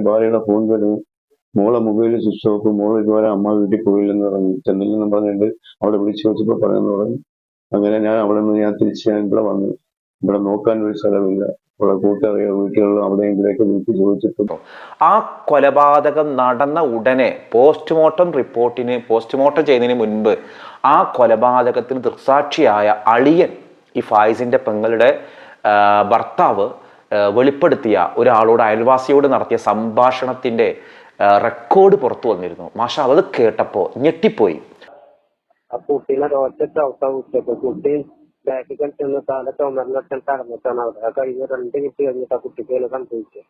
ഭാര്യയുടെ ഫോൺ വരും. മോളെ മൊബൈലിൽ സ്വിച്ച് ഓഫ് മോൾ ഇതുവരെ അമ്മ വീട്ടിൽ പോയില്ലെന്ന് പറഞ്ഞു. ചെന്നില്ലെന്ന് പറഞ്ഞിട്ട് അവിടെ വിളിച്ചു വെച്ചപ്പോൾ പറയുന്നു പറഞ്ഞു അങ്ങനെ ഞാൻ അവിടെ നിന്ന് ഞാൻ തിരിച്ച് ഞാൻ ഇവിടെ വന്നു. ഇവിടെ നോക്കാൻ ഒരു സ്ഥലമില്ല. ഇവിടെ കൂട്ടുകാരെ വീട്ടുകളിലോ അവിടെ ഇവിടെയൊക്കെ വീട്ടിൽ ചോദിച്ചിട്ടുണ്ടോ ആ കൊലപാതകം നടന്ന ഉടനെ പോസ്റ്റ്മോർട്ടം റിപ്പോർട്ടിന് പോസ്റ്റ്മോർട്ടം ചെയ്യുന്നതിന് മുൻപ് ആ കൊലപാതകത്തിന് ദൃക്സാക്ഷിയായ അളിയൻ ഈ ഫായിസിന്റെ പെങ്ങളുടെ ഭർത്താവ് വെളിപ്പെടുത്തിയ ഒരാളോട് അയൽവാസിയോട് നടത്തിയ സംഭാഷണത്തിന്റെ റെക്കോർഡ് പുറത്തു വന്നിരുന്നു. മാഷ അത് കേട്ടപ്പോൾ ഞെട്ടിപ്പോയി. ആ കുട്ടീനെ ഒറ്റ ചവിട്ടാ കുട്ടിയപ്പോ കുട്ടി ബാക്കിൽ കളിച്ചെന്ന് തല ചുമരിനൊക്കെ കടന്നിട്ടാണ് അവിടെ. ആ കഴിഞ്ഞ രണ്ട് മിനിറ്റ് കഴിഞ്ഞിട്ട് ആ കുട്ടിക്ക് സംഭവിച്ചത്.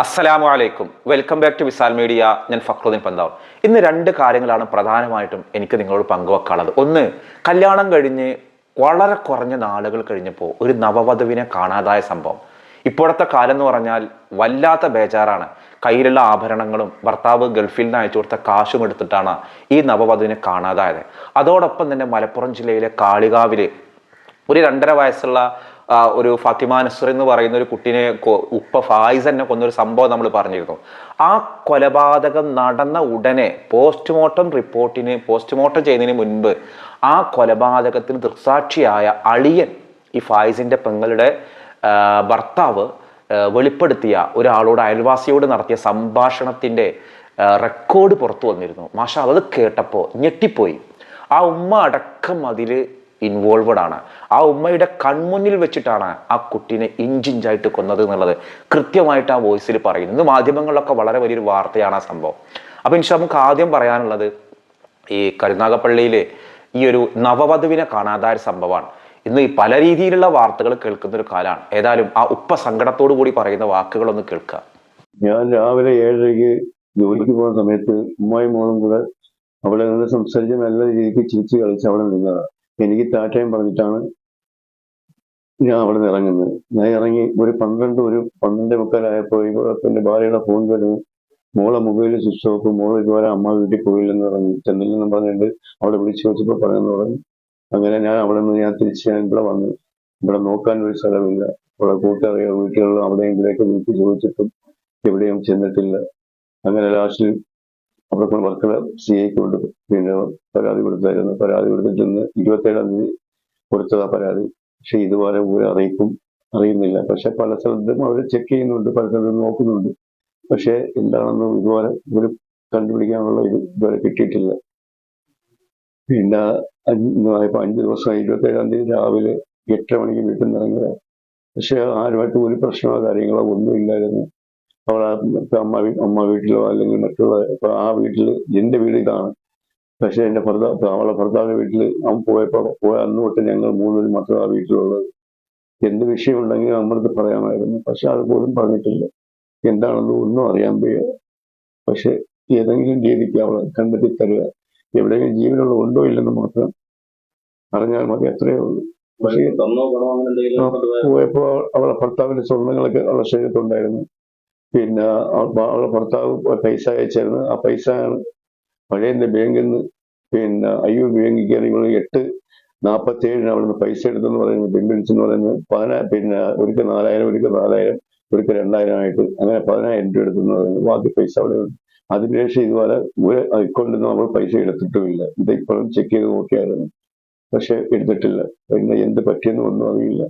അസ്സലാമു അലൈക്കും welcome back to Visal media ഞാൻ ഫക്രുദ്ദീൻ പന്താവ്. ഇന്ന് രണ്ട് കാര്യങ്ങളാണ് പ്രധാനമായിട്ടും എനിക്ക് നിങ്ങളോട് പങ്കുവെക്കാനുള്ളത്. ഒന്ന് കല്യാണം കഴിഞ്ഞ് വളരെ കുറഞ്ഞ നാളുകൾ കഴിഞ്ഞപ്പോൾ ഒരു നവവധുവിനെ കാണാതായ സംഭവം. ഇപ്പോഴത്തെ കാലം എന്ന് പറഞ്ഞാൽ വല്ലാത്ത ബേജാറാണ്. കയ്യിലുള്ള ആഭരണങ്ങളും ഭർത്താവ് ഗൾഫിൽ നിന്ന് അയച്ചു കൊടുത്ത കാശും എടുത്തിട്ടാണ് ഈ നവവധുവിനെ കാണാതായത്. അതോടൊപ്പം തന്നെ മലപ്പുറം ജില്ലയിലെ കാളികാവിൽ ഒരു രണ്ടര വയസ്സുള്ള ഒരു ഫാത്തിമ നസ്ർ എന്ന് പറയുന്ന ഒരു കുട്ടിനെ ഉപ്പ ഫായിസ് തന്നെ കൊന്നൊരു സംഭവം നമ്മൾ പറഞ്ഞിരുന്നു. ആ കൊലപാതകം നടന്ന ഉടനെ പോസ്റ്റ്മോർട്ടം റിപ്പോർട്ടിന് പോസ്റ്റ്മോർട്ടം ചെയ്യുന്നതിന് മുൻപ് ആ കൊലപാതകത്തിന് ദൃക്സാക്ഷിയായ അളിയൻ ഈ ഫായിസിന്റെ പെങ്ങളുടെ ഭർത്താവ് വെളിപ്പെടുത്തിയ ഒരാളോട് അയൽവാസിയോട് നടത്തിയ സംഭാഷണത്തിന്റെ റെക്കോർഡ് പുറത്തു വന്നിരുന്നു. മാഷ അത് കേട്ടപ്പോൾ ഞെട്ടിപ്പോയി. ആ ഉമ്മ അടക്കം അതിൽ ഇൻവോൾവഡ് ആണ്. ആ ഉമ്മയുടെ കൺമുന്നിൽ വെച്ചിട്ടാണ് ആ കുട്ടീനെ ഇഞ്ചിഞ്ചായിട്ട് കൊന്നത് എന്നുള്ളത് കൃത്യമായിട്ട് ആ വോയിസിൽ പറയുന്നു. ഇന്ന് മാധ്യമങ്ങളിലൊക്കെ വളരെ വലിയൊരു വാർത്തയാണ് ആ സംഭവം. അപ്പം ഇൻഷാ നമുക്ക് ആദ്യം പറയാനുള്ളത് ഈ കരുനാഗപ്പള്ളിയിലെ ഈ ഒരു നവവധുവിനെ കാണാതായ സംഭവമാണ്. ഇന്ന് ഈ പല രീതിയിലുള്ള വാർത്തകൾ കേൾക്കുന്ന ഒരു കാലമാണ്. ഏതായാലും ആ ഉപ്പ സങ്കടത്തോടു കൂടി പറയുന്ന വാക്കുകളൊന്ന് കേൾക്കുക. ഞാൻ രാവിലെ ഏഴരയ്ക്ക് ജോലിക്ക് പോകുന്ന സമയത്ത് ഉമ്മായി മോളും കൂടെ അവിടെ നിന്ന് സംസാരിച്ച് നല്ല രീതിക്ക് ചിരിച്ച് കളിച്ച് അവിടെ നിന്നതാണ്. എനിക്ക് താറ്റയും പറഞ്ഞിട്ടാണ് ഞാൻ അവിടെ നിന്ന് ഇറങ്ങുന്നത്. ഞാൻ ഇറങ്ങി ഒരു പന്ത്രണ്ട് ഒരു പന്ത്രണ്ടേ മുക്കാലായപ്പോൾ എന്റെ ഭാര്യയുടെ ഫോൺ വരുന്നു മോളെ മൊബൈലിൽ സ്വിച്ച് ഓഫ് മോൾ ഇതുവരെ അമ്മ വീട്ടിൽ പോയില്ലെന്ന് പറഞ്ഞു ചെന്നില്ലെന്ന് പറഞ്ഞിട്ട് അവിടെ വിളിച്ചു വെച്ചപ്പോൾ പറയുന്നു പറഞ്ഞു. അങ്ങനെ ഞാൻ അവിടെ നിന്ന് ഞാൻ തിരിച്ച് ഞാൻ ഇവിടെ വന്നു. ഇവിടെ നോക്കാൻ ഒരു സ്ഥലമില്ല. ഇവിടെ കൂട്ടുകാരെയോ വീട്ടുകളിലോ അവിടെയും ഇവിടെയൊക്കെ വിളിച്ച് ചോദിച്ചിട്ടും എവിടെയും ചെന്നിട്ടില്ല. അങ്ങനെ ലാസ്റ്റിൽ അവിടെ കൊണ്ട് വർക്കല സി ഐക്ക് കൊണ്ട് പിന്നെ പരാതി കൊടുത്തായിരുന്നു. പരാതി കൊടുത്തിട്ട് ഇന്ന് ഇരുപത്തേഴാം തീയതി കൊടുത്തതാ പരാതി. പക്ഷെ ഇതുപോലെ ഒരു അറിയിക്കും അറിയുന്നില്ല. പക്ഷെ പല സ്ഥലത്തും അവർ ചെക്ക് ചെയ്യുന്നുണ്ട് പല സ്ഥലത്തും നോക്കുന്നുണ്ട്. പക്ഷെ എന്താണെന്ന് ഇതുപോലെ ഒരു കണ്ടുപിടിക്കാനുള്ള ഇത് ഇതുവരെ കിട്ടിയിട്ടില്ല. പിന്നെ അഞ്ച് അഞ്ച് ദിവസമായി ഇരുപത്തേഴാം തീയതി രാവിലെ എട്ടര മണിക്ക് വീട്ടിൽ നിന്ന് ഇറങ്ങിയത്. പക്ഷെ ആരുമായിട്ട് ഒരു പ്രശ്നമോ കാര്യങ്ങളോ ഒന്നും ഇല്ലായിരുന്നു. അവളെ അമ്മ അമ്മ വീട്ടിലോ അല്ലെങ്കിൽ മറ്റുള്ള ആ വീട്ടിൽ എന്റെ വീട് ഇതാണ്. പക്ഷെ എന്റെ ഭർത്താവ് അവളെ ഭർത്താവിന്റെ വീട്ടിൽ അവൻ പോയപ്പോൾ പോയ അന്ന് തൊട്ട് ഞങ്ങൾ മൂന്നുപേരും മാത്രമേ ആ വീട്ടിലുള്ളത്. എന്ത് വിഷയമുണ്ടെങ്കിൽ നമ്മളടുത്ത് പറയാമായിരുന്നു. പക്ഷെ അത് പോലും പറഞ്ഞിട്ടില്ല. എന്താണെന്ന് ഒന്നും അറിയാൻ വയ്യ. പക്ഷെ ഏതെങ്കിലും രീതിക്ക് അവളെ കണ്ടെത്തി തരിക. എവിടെയെങ്കിലും ജീവനുള്ള ഉണ്ടോ ഇല്ലെന്ന് മാത്രം അറിഞ്ഞാൽ മതി അത്രയേ ഉള്ളൂ. പക്ഷേ പോയപ്പോ അവളെ ഭർത്താവിന്റെ സ്വർണങ്ങളൊക്കെ അവളുടെ ശരീരത്തുണ്ടായിരുന്നു പിന്നെ അവ- അവളുടെ ഭർത്താവ് പൈസ അയച്ചായിരുന്നു. ആ പൈസ പഴയ ബാങ്കിൽ നിന്ന് പിന്നെ അയ്യു ബാങ്കിൽ കയറി ഇവൾ എട്ട് അവിടെ നിന്ന് പൈസ എടുത്തെന്ന് പറയുന്നത് ബിൽസ് എന്ന് പറയുന്നത് പതിനാ പിന്നെ ഒരിക്കൽ നാലായിരം ഒരിക്കൽ നാലായിരം ഒരിക്കൽ രണ്ടായിരം ആയിട്ട്. അങ്ങനെ പതിനായിരം രൂപ എടുത്തെന്ന് പറയുന്നത് ബാക്കി പൈസ അവിടെ ഉണ്ട്. അതിനുശേഷം ഇതുപോലെ ഒരു അക്കൗണ്ടിൽ നിന്ന് നമ്മൾ പൈസ എടുത്തിട്ടുമില്ല. ഇത് ഇപ്പോഴും ചെക്ക് ചെയ്ത് നോക്കിയായിരുന്നു പക്ഷെ എടുത്തിട്ടില്ല. പിന്നെ എന്ത് പറ്റിയെന്ന് ഒന്നും അറിയില്ല.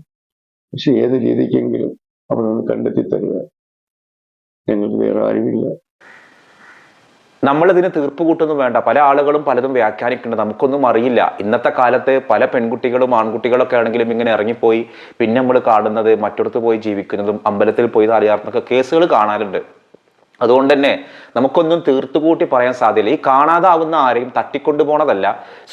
പക്ഷെ ഏത് രീതിക്കെങ്കിലും അവിടെ കണ്ടെത്തി തരിക ഞങ്ങൾക്ക് വേറെ ആരുമില്ല. നമ്മളിതിന് തീർപ്പ് കൂട്ടൊന്നും വേണ്ട. പല ആളുകളും പലതും വ്യാഖ്യാനിക്കുന്നുണ്ട്. നമുക്കൊന്നും അറിയില്ല. ഇന്നത്തെ കാലത്ത് പല പെൺകുട്ടികളും ആൺകുട്ടികളൊക്കെ ആണെങ്കിലും ഇങ്ങനെ ഇറങ്ങിപ്പോയി. പിന്നെ നമ്മൾ കാണുന്നത് മറ്റൊടത്ത് പോയി ജീവിക്കുന്നതും അമ്പലത്തിൽ പോയി അറിയാവുന്നൊക്കെ കേസുകൾ കാണാറുണ്ട്. അതുകൊണ്ട് തന്നെ നമുക്കൊന്നും തീർത്തുകൂട്ടി പറയാൻ സാധ്യല്ല. ഈ കാണാതാവുന്ന ആരെയും തട്ടിക്കൊണ്ടു പോണതല്ല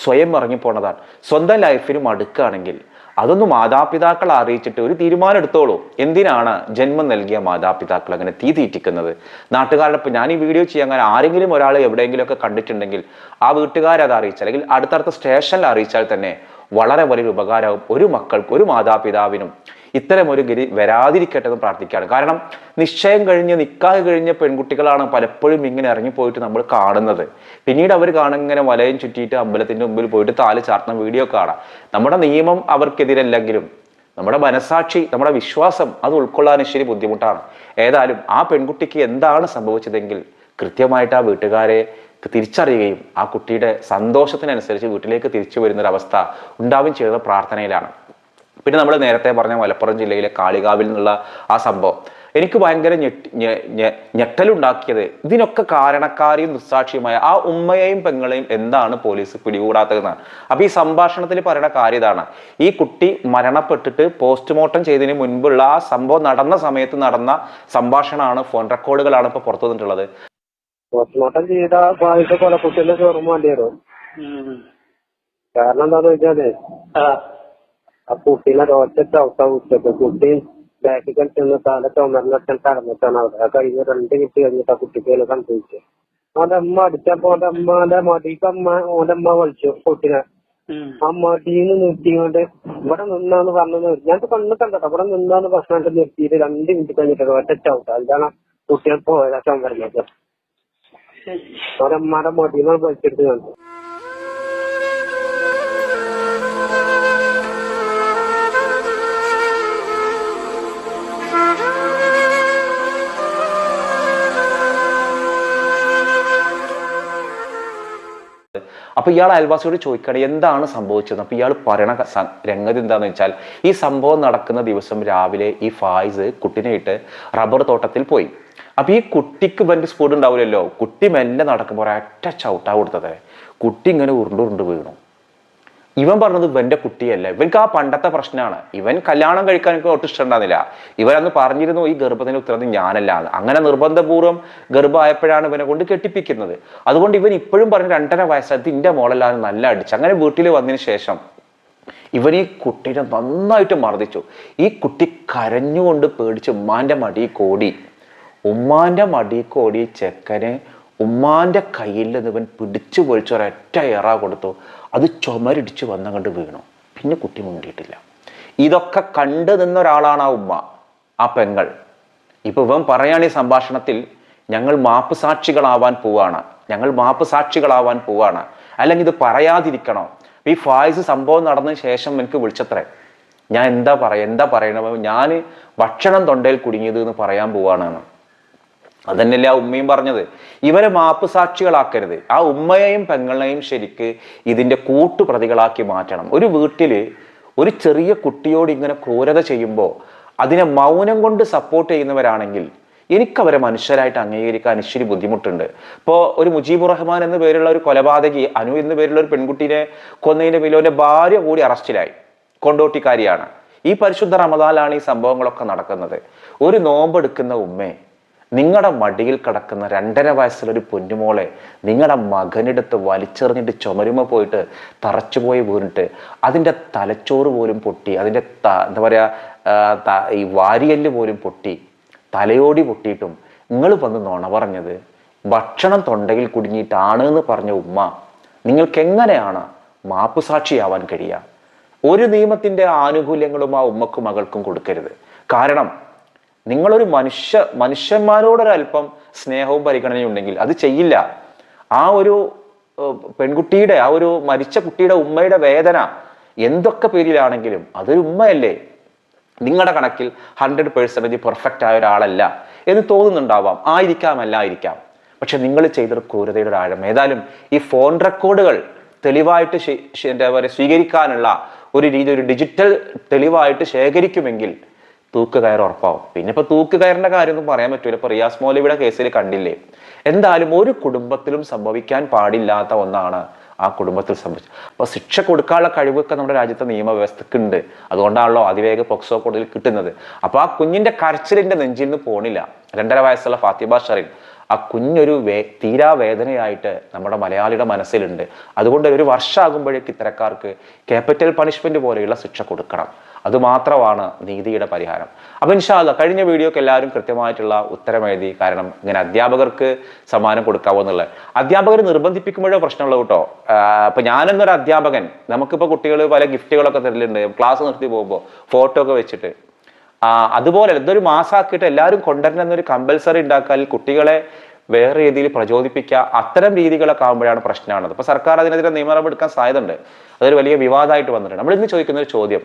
സ്വയം ഇറങ്ങിപ്പോണതാണ്. സ്വന്തം ലൈഫിന് മടുക്കുകയാണെങ്കിൽ അതൊന്നും മാതാപിതാക്കൾ അറിയിച്ചിട്ട് ഒരു തീരുമാനം എടുത്തോളൂ. എന്തിനാണ് ജന്മം നൽകിയ മാതാപിതാക്കൾ അങ്ങനെ തീ തീറ്റിക്കുന്നത്? നാട്ടുകാരുടെ ഇപ്പം ഞാൻ ഈ വീഡിയോ ചെയ്യാൻ അങ്ങനെ ആരെങ്കിലും ഒരാൾ എവിടെയെങ്കിലുമൊക്കെ കണ്ടിട്ടുണ്ടെങ്കിൽ ആ വീട്ടുകാരത് അറിയിച്ചാൽ അല്ലെങ്കിൽ അടുത്തടുത്ത സ്റ്റേഷനിൽ അറിയിച്ചാൽ തന്നെ വളരെ വലിയൊരു ഉപകാരവും ഒരു മക്കൾക്ക് ഒരു മാതാപിതാവിനും ഇത്തരം ഒരു ഗതി വരാതിരിക്കട്ടെ എന്ന് പ്രാർത്ഥിക്കുകയാണ്. കാരണം നിശ്ചയം കഴിഞ്ഞ് നിക്കാഹ് കഴിഞ്ഞ പെൺകുട്ടികളാണ് പലപ്പോഴും ഇങ്ങനെ ഇറങ്ങിപ്പോയിട്ട് നമ്മൾ കാണുന്നത്. പിന്നീട് അവർ കാണുങ്ങനെ വലയം ചുറ്റിയിട്ട് അമ്പലത്തിന്റെ മുമ്പിൽ പോയിട്ട് താൽ ചാർത്തുന്ന വീഡിയോ കാണാം. നമ്മുടെ നിയമം അവർക്കെതിരല്ലെങ്കിലും നമ്മുടെ മനസാക്ഷി നമ്മുടെ വിശ്വാസം അത് ഉൾക്കൊള്ളാൻ ശരി ബുദ്ധിമുട്ടാണ്. ഏതായാലും ആ പെൺകുട്ടിക്ക് എന്താണ് സംഭവിച്ചതെങ്കിൽ കൃത്യമായിട്ട് ആ വീട്ടുകാരെ തിരിച്ചറിയുകയും ആ കുട്ടിയുടെ സന്തോഷത്തിനനുസരിച്ച് വീട്ടിലേക്ക് തിരിച്ചു വരുന്നൊരവസ്ഥ ഉണ്ടാവുകയും ചെയ്യുന്ന പ്രാർത്ഥനയിലാണ്. പിന്നെ നമ്മൾ നേരത്തെ പറഞ്ഞ മലപ്പുറം ജില്ലയിലെ കാളികാവിൽ നിന്നുള്ള ആ സംഭവം. എനിക്ക് ഭയങ്കര ഞെട്ടലുണ്ടാക്കിയത് ഇതിനൊക്കെ കാരണക്കാരിയും ദുസ്സാക്ഷിയുമായ ആ ഉമ്മയെയും പെങ്ങളെയും എന്താണ് പോലീസ് പിടികൂടാത്തതെന്നാണ്. അപ്പൊ ഈ സംഭാഷണത്തിൽ പറയുന്ന കാര്യം ഇതാണ്. ഈ കുട്ടി മരണപ്പെട്ടിട്ട് പോസ്റ്റ്മോർട്ടം ചെയ്തതിന് മുൻപുള്ള ആ സംഭവം നടന്ന സമയത്ത് നടന്ന സംഭാഷണമാണ് ഫോൺ റെക്കോർഡുകളാണ് ഇപ്പൊ പുറത്തു വന്നിട്ടുള്ളത്. പോസ്റ്റ്മോർട്ടം ചെയ്ത കൊലക്കുട്ടിന്റെ ചോറും വേണ്ടി വരും. കാരണം എന്താണെന്ന് വെച്ചാൽ ആ കുട്ടീനെ ഒറ്റ ചവിട്ടാ ഉച്ചയ്ക്ക് കുട്ടി ബാക്കിൽ കളിച്ചെന്ന് തല ചുമരിലൊക്കെ കടന്നിട്ടാണ് അവിടെ. ആ കഴിഞ്ഞ രണ്ട് കിട്ടി കഴിഞ്ഞിട്ട് ആ കുട്ടിക്ക് അതിനെ സംഭവിച്ചു ഓന്റെ അമ്മ അടിച്ചപ്പോ ഓന്റെ അമ്മന്റെ മടിക്ക് അമ്മ ഓന്റെ അമ്മ വിളിച്ചു കുട്ടീനെ. ആ മടിന്ന് നിർത്തിക്കൊണ്ട് ഇവിടെ നിന്നാന്ന് പറഞ്ഞു ഞാൻ കണ്ണു കണ്ടോ ഇവിടെ നിന്നാന്ന് ഭക്ഷണം നിർത്തിയിട്ട് രണ്ട് മിനിറ്റ് കഴിഞ്ഞിട്ട് ഒറ്റ ചവിട്ട അതാണ് കുട്ടികൾ പോയത് ആ ചുമരിലേക്ക് ഓന്റെ അമ്മാന്റെ മടിന്ന് വലിച്ചെടുത്ത് കണ്ടു അപ്പൊ ഇയാൾ അയൽവാസിയോട് ചോദിക്കണം എന്താണ് സംഭവിച്ചത്? അപ്പൊ ഇയാൾ പറയണ രംഗത് എന്താന്ന് വെച്ചാൽ ഈ സംഭവം നടക്കുന്ന ദിവസം രാവിലെ ഈ ഫായിസ് കുട്ടിനെ ഇട്ട് റബ്ബർ തോട്ടത്തിൽ പോയി. അപ്പൊ ഈ കുട്ടിക്ക് ഇവന്റെ സ്പീഡ് ഉണ്ടാവില്ലല്ലോ. കുട്ടി മെല്ലെ നടക്കുമ്പോൾ ഒരൊറ്റ ചവിട്ടാ കൊടുത്തത്. കുട്ടി ഇങ്ങനെ ഉരുണ്ടുരുണ്ട് വീണു. ഇവൻ പറഞ്ഞത് ഇവന്റെ കുട്ടിയല്ല. ഇവൻക്ക് ആ പണ്ടത്തെ പ്രശ്നമാണ് ഇവൻ കല്യാണം കഴിക്കാൻ എനിക്ക് ഒട്ടും ഇഷ്ടമുണ്ടാകുന്നില്ല ഇവൻ പറഞ്ഞിരുന്നു ഈ ഗർഭത്തിന് ഉത്തരവാദി ഞാനല്ല അങ്ങനെ നിർബന്ധപൂർവം ഗർഭമായപ്പോഴാണ് ഇവനെ കൊണ്ട് കെട്ടിപ്പിക്കുന്നത്. അതുകൊണ്ട് ഇവൻ ഇപ്പോഴും പറഞ്ഞ രണ്ടര വയസ്സായിട്ട് ഇന്റെ മോളെല്ലാവരും നല്ല അടിച്ച്. അങ്ങനെ വീട്ടിൽ വന്നതിന് ശേഷം ഇവൻ ഈ കുട്ടീനെ നന്നായിട്ട് മർദ്ദിച്ചു. ഈ കുട്ടി കരഞ്ഞുകൊണ്ട് പേടിച്ച് ഉമ്മാന്റെ മടി കോടി. ഉമ്മാന്റെ മടി കോടി ചെക്കന് ഉമ്മാന്റെ കയ്യിൽ നിന്ന് ഇവൻ പിടിച്ചു പൊളിച്ച് ഒരൊറ്റ ഏറ കൊടുത്തു. അത് ചുമരിടിച്ച് വന്നങ്ങണ്ട് വീണു. പിന്നെ കുട്ടി മുണ്ടിയിട്ടില്ല ഇതൊക്കെ കണ്ടു നിന്ന ഒരാളാണ് ആ ഉമ്മ ആ പെങ്ങൾ. ഇപ്പം ഇവൻ പറയാണ് ഈ സംഭാഷണത്തിൽ ഞങ്ങൾ മാപ്പ് സാക്ഷികളാവാൻ പോവാണ്. ഞങ്ങൾ മാപ്പ് സാക്ഷികളാവാൻ പോവാണ്. അല്ലെങ്കിൽ ഇത് പറയാതിരിക്കണം? ഈ ഫായ്സ് സംഭവം നടന്നതിന് ശേഷം എനിക്ക് വിളിച്ചത്രേ. ഞാൻ എന്താ പറയാ എന്താ പറയണത്? ഞാൻ ഭക്ഷണം തൊണ്ടയിൽ കുടുങ്ങിയത് എന്ന് പറയാൻ പോവാണെന്ന് അതന്നെയല്ലേ ആ ഉമ്മയും പറഞ്ഞത്? ഇവരെ മാപ്പ് സാക്ഷികളാക്കരുത് ആ ഉമ്മയെയും പെങ്ങളെയും ശരിക്ക് ഇതിന്റെ കൂട്ടുപ്രതികളാക്കി മാറ്റണം. ഒരു വീട്ടിൽ ഒരു ചെറിയ കുട്ടിയോട് ഇങ്ങനെ ക്രൂരത ചെയ്യുമ്പോൾ അതിനെ മൗനം കൊണ്ട് സപ്പോർട്ട് ചെയ്യുന്നവരാണെങ്കിൽ എനിക്കവരെ മനുഷ്യരായിട്ട് അംഗീകരിക്കാൻ ഇച്ചിരി ബുദ്ധിമുട്ടുണ്ട്. ഇപ്പോൾ ഒരു മുജീബുർ റഹ്മാൻ എന്ന പേരുള്ള ഒരു കൊലപാതകി അനു എന്ന പേരുള്ള ഒരു പെൺകുട്ടീനെ പേരിൽ അവന്റെ ഭാര്യ കൂടി അറസ്റ്റിലായി. കൊണ്ടോട്ടിക്കാരിയാണ്. ഈ പരിശുദ്ധ റമദാലാണ് ഈ സംഭവങ്ങളൊക്കെ നടക്കുന്നത്. ഒരു നോമ്പെടുക്കുന്ന ഉമ്മേ നിങ്ങളുടെ മടിയിൽ കിടക്കുന്ന രണ്ടര വയസ്സുള്ള ഒരു പൊന്നുമോളെ നിങ്ങളുടെ മകനെടുത്ത് വലിച്ചെറിഞ്ഞിട്ട് ചുമരുമ പോയിട്ട് തറച്ചുപോയി വീണിട്ട് അതിന്റെ തലച്ചോറ് പോലും പൊട്ടി അതിന്റെ എന്താ പറയുക ഈ വാരിയല്ല് പോലും പൊട്ടി തലയോടി പൊട്ടിയിട്ടും നിങ്ങൾ വന്ന് നുണ പറഞ്ഞത് ഭക്ഷണം തൊണ്ടയിൽ കുടുങ്ങിയിട്ടാണ് എന്ന് പറഞ്ഞ ഉമ്മ നിങ്ങൾക്ക് എങ്ങനെയാണ് മാപ്പുസാക്ഷിയാവാൻ കഴിയുക? ഒരു നിയമത്തിന്റെ ആനുകൂല്യങ്ങളും ആ ഉമ്മക്കും മകൾക്കും കൊടുക്കരുത്. കാരണം നിങ്ങളൊരു മനുഷ്യ മനുഷ്യന്മാരോടൊരല്പം സ്നേഹവും പരിഗണനയും ഉണ്ടെങ്കിൽ അത് ചെയ്യില്ല. ആ ഒരു പെൺകുട്ടിയുടെ ആ ഒരു മരിച്ച കുട്ടിയുടെ ഉമ്മയുടെ വേദന എന്തൊക്കെ പേരിലാണെങ്കിലും അതൊരു ഉമ്മയല്ലേ. നിങ്ങളുടെ കണക്കിൽ ഹൺഡ്രഡ് പേഴ്സന്റേജ് പെർഫെക്റ്റ് ആയ ഒരാളല്ല എന്ന് തോന്നുന്നുണ്ടാവാം. ആയിരിക്കാം അല്ലായിരിക്കാം. പക്ഷെ നിങ്ങൾ ചെയ്തൊരു ക്രൂരതയുടെ ഒരു ആഴം. ഏതായാലും ഈ ഫോൺ റെക്കോർഡുകൾ തെളിവായിട്ട് എന്താ പറയുക സ്വീകരിക്കാനുള്ള ഒരു രീതി ഒരു ഡിജിറ്റൽ തെളിവായിട്ട് ശേഖരിക്കുമെങ്കിൽ തൂക്ക് കയർ ഉറപ്പാവും പിന്നെ ഇപ്പൊ തൂക്ക് കയറിന്റെ കാര്യമൊന്നും പറയാൻ പറ്റൂല. ഇപ്പൊ റിയാസ് മൗലവിയുടെ കേസിൽ കണ്ടില്ലേ? എന്തായാലും ഒരു കുടുംബത്തിലും സംഭവിക്കാൻ പാടില്ലാത്ത ഒന്നാണ് ആ കുടുംബത്തിൽ സംഭവിച്ചത്. അപ്പൊ ശിക്ഷ കൊടുക്കാനുള്ള കഴിവൊക്കെ നമ്മുടെ രാജ്യത്തെ നിയമവ്യവസ്ഥക്ക് ഉണ്ട് അതുകൊണ്ടാണല്ലോ അതിവേഗ പോക്സോ കോടതിയിൽ കിട്ടുന്നത്. അപ്പൊ ആ കുഞ്ഞിന്റെ കരച്ചിലിന്റെ നെഞ്ചിൽ നിന്ന് പോണില്ല. രണ്ടര വയസ്സുള്ള ഫാത്തിബ ഷറിൻ ആ കുഞ്ഞൊരു വേ തീരാ വേദനയായിട്ട് നമ്മുടെ മലയാളിയുടെ മനസ്സിലുണ്ട്. അതുകൊണ്ട് ഒരു വർഷമാകുമ്പോഴേക്ക് ഇത്തരക്കാർക്ക് ക്യാപിറ്റൽ പണിഷ്മെന്റ് പോലെയുള്ള ശിക്ഷ കൊടുക്കണം. അതുമാത്രമാണ് നീതിയുടെ പരിഹാരം. അപ്പം ഇൻഷാല്ല കഴിഞ്ഞ വീഡിയോക്ക് എല്ലാവരും കൃത്യമായിട്ടുള്ള ഉത്തരം എഴുതി കാരണം ഇങ്ങനെ അധ്യാപകർക്ക് സമ്മാനം കൊടുക്കാവോ എന്നുള്ളത്. അധ്യാപകർ നിർബന്ധിപ്പിക്കുമ്പോഴേ പ്രശ്നമുള്ളൂ കേട്ടോ? അപ്പം ഞാനെന്നൊരു അധ്യാപകൻ നമുക്കിപ്പോൾ കുട്ടികൾ പല ഗിഫ്റ്റുകളൊക്കെ തരലുണ്ട്. ക്ലാസ് നിർത്തി പോകുമ്പോൾ ഫോട്ടോ ഒക്കെ വെച്ചിട്ട് അതുപോലെ എന്തൊരു മാസാക്കിയിട്ട് എല്ലാവരും കൊണ്ടുവരണം എന്നൊരു കമ്പൽസറി ഉണ്ടാക്കാൻ കുട്ടികളെ വേറെ രീതിയിൽ പ്രചോദിപ്പിക്കുക അത്തരം രീതികളൊക്കെ ആകുമ്പോഴാണ് പ്രശ്നമാണത്. അപ്പൊ സർക്കാർ അതിനെതിരെ നിയമനം എടുക്കാൻ സാധ്യതയുണ്ട്. അതൊരു വലിയ വിവാദമായിട്ട് വന്നിട്ടുണ്ട്. നമ്മൾ ഇന്ന് ചോദിക്കുന്ന ഒരു ചോദ്യം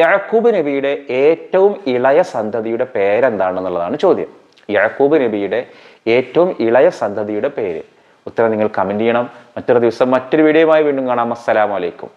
യാക്കൂബ് നബിയുടെ ഏറ്റവും ഇളയ സന്തതിയുടെ പേരെന്താണെന്നുള്ളതാണ് ചോദ്യം. യാക്കൂബ് നബിയുടെ ഏറ്റവും ഇളയ സന്തതിയുടെ പേര്. ഉത്തരം നിങ്ങൾ കമന്റ് ചെയ്യണം. മറ്റൊരു ദിവസം മറ്റൊരു വീഡിയോയുമായി വീണ്ടും കാണാം. അസ്സലാമലൈക്കും